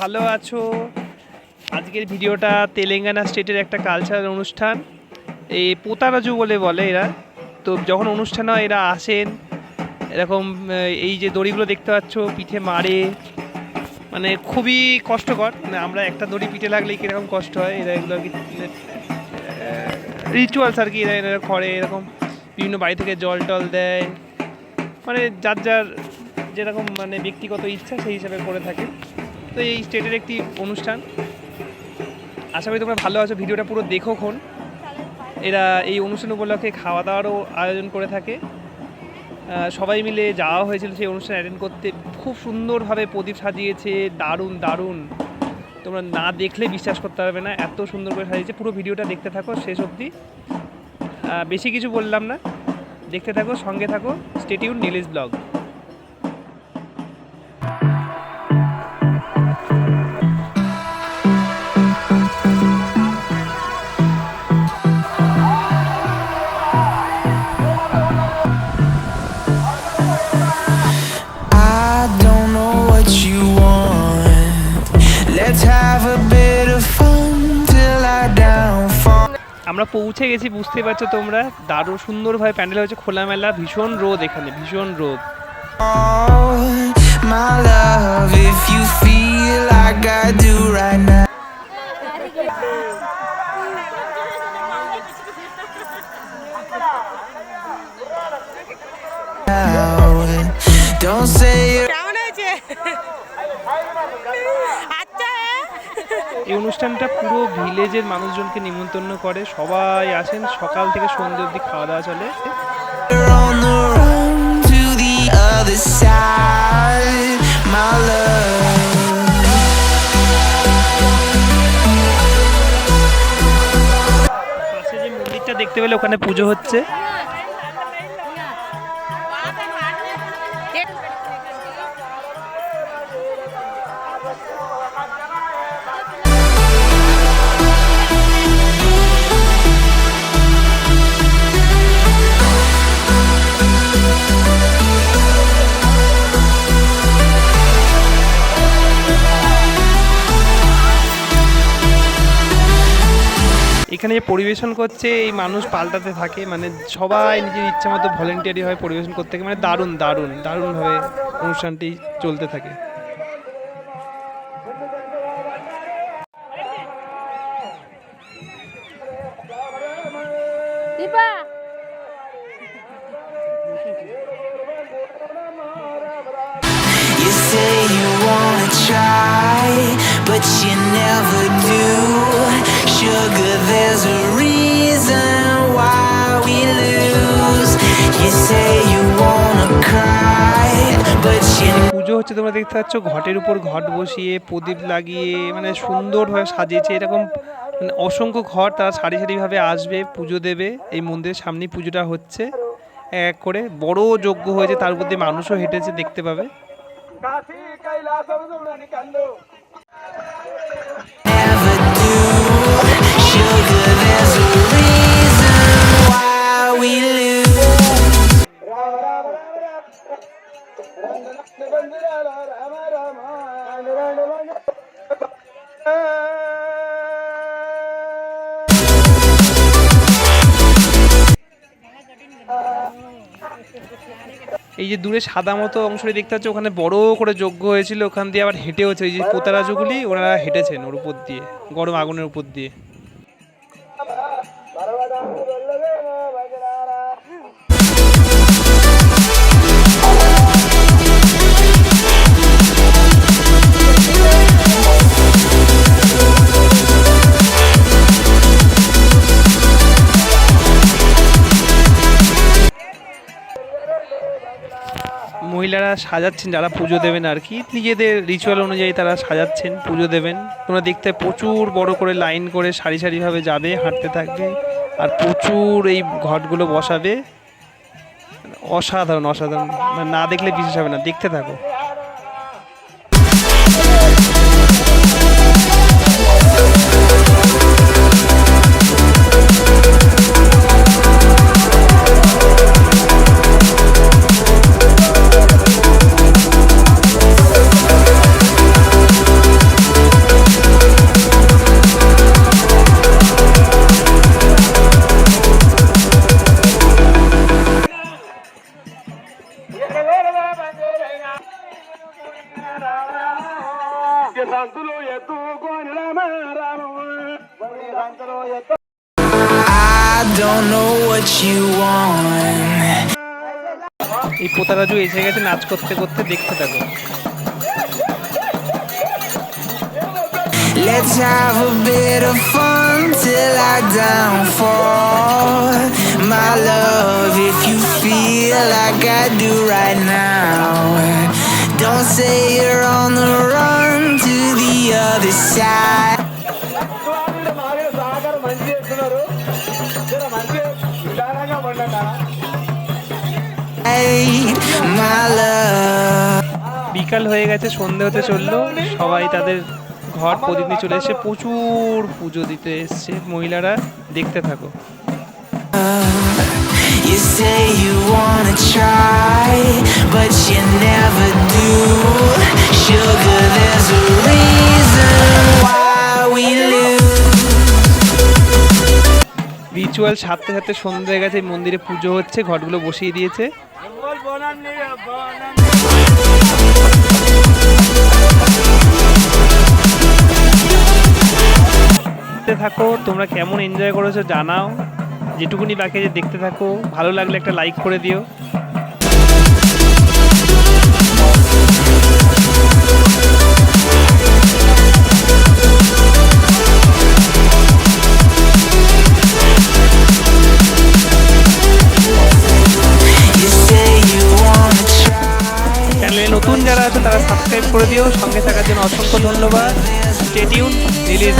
ভালো আছো? আজকের ভিডিওটা তেলেঙ্গানা স্টেটের একটা কালচারাল অনুষ্ঠান। এই পোতারাজু বলে বলে এরা। তো যখন অনুষ্ঠান হয়, এরা আসেন। এরকম এই যে দড়িগুলো দেখতে পাচ্ছ, পিঠে মারে। মানে খুবই কষ্টকর। মানে আমরা একটা দড়ি পিঠে লাগলেই কীরকম কষ্ট হয়, এরা এগুলো রিচুয়ালস আর কি এরা এরা করে। এরকম বিভিন্ন বাড়ি থেকে জল টল দেয়। মানে যার যার যেরকম মানে ব্যক্তিগত ইচ্ছা, সেই হিসাবে করে থাকে। তো এই স্টেটের একটি অনুষ্ঠান। আশা করি তোমরা ভালো আছো, ভিডিওটা পুরো দেখোখন এরা এই অনুষ্ঠান উপলক্ষে খাওয়া দাওয়ারও আয়োজন করে থাকে। সবাই মিলে যাওয়া হয়েছিল সেই অনুষ্ঠান অ্যাটেন্ড করতে। খুব সুন্দরভাবে প্রদীপ সাজিয়েছে, দারুণ দারুণ। তোমরা না দেখলে বিশ্বাস করতে পারবে না, এত সুন্দর করে সাজিয়েছে। পুরো ভিডিওটা দেখতে থাকো, শেষ অবধি। বেশি কিছু বললাম না। দেখতে থাকো, সঙ্গে থাকো। স্টেটিউন নীলিশ ব্লগ আমরা পৌঁছে গেছি বুঝতে পারছ তোমরা দারুণ সুন্দরভাবে প্যান্ডেল হয়েছে খোলামেলা ভীষণ রোদ এখানে ভীষণ রোদ My love, if you feel like I do right now. অনুষ্ঠানটা পুরো ভিলেজের মানুষজনকে নিমন্ত্রণ করে। সবাই আসেন সকাল থেকে সন্ধ্যে অবধি খাওয়া দাওয়া চলে. পাশে যে মন্দিরটা দেখতে পেলে ওখানে পুজো হচ্ছে। এখানে যে পরিবেশন করছে এই মানুষ পাল্টাতে থাকে মানে সবাই নিজের ইচ্ছা মতো ভলেন্টিয়ারি হয় পরিবেশন করতে থাকে মানে দারুণ দারুণ দারুণভাবে অনুষ্ঠানটি চলতে থাকে। You say you wanna try, but you পুজো হচ্ছে তোমরা দেখতে পাচ্ছ ঘটের উপর ঘট বসিয়ে প্রদীপ লাগিয়ে মানে সুন্দরভাবে সাজিয়েছে। এরকম মানে অসংখ্য ঘট তারা সারি সারিভাবে আসবে পুজো দেবে। এই মন্দিরের সামনেই পুজোটা হচ্ছে। এক করে বড় যজ্ঞ হয়েছে তার দিয়ে মানুষও হেঁটেছে দেখতে পাবে। We lose. এই যে দূরে সাদা মতো অংশটি দেখতে পাচ্ছ, ওখানে বড় করে যজ্ঞ হয়েছিল, ওখান দিয়ে আবার হেঁটে হচ্ছে। এই যে পোতারাজুগুলি, ওনারা হেঁটেছেন ওর উপর দিয়ে, গরম আগুনের উপর দিয়ে। মহিলারা সাজাচ্ছেন, যারা পুজো দেবেন আর কি। নিজেদের রিচুয়াল অনুযায়ী তারা সাজাচ্ছেন, পুজো দেবেন। তোমরা দেখতে প্রচুর বড় করে লাইন করে সারি সারিভাবে যাবে, হাঁটতে থাকবে। আর প্রচুর এই ঘটগুলো বসাবে। অসাধারণ অসাধারণ। না দেখলে বিশেষ হবে না। দেখতে থাকো। রামতলো এত কোন know what you এসে গেছে নাচ করতে করতে দেখতে থাকো Let's have a bit of fun till I downfall My love, if you feel like I do right now Don't say you're on the run বিকাল হয়ে গেছে সন্ধে হতে চলল। সবাই তাদের ঘর প্রদীপ নিয়ে চলে এসে প্রচুর পুজো দিতে এসছে মহিলারা। দেখতে থাকো। You say you wanna try, but you never ritual সারতে সারতে সন্ধে হয়ে গেছে মন্দিরে পুজো হচ্ছে ঘটগুলো বসিয়ে দিয়েছে। থাকো, তোমরা কেমন এনজয় করেছ জানাও। যেটুকুনি বাকি যে দেখতে থাকো। ভালো লাগলে একটা লাইক করে দিও। করে দিও সঙ্গে থাকার জন্য অসংখ্য ধন্যবাদ স্টেডিউন রিলিজ.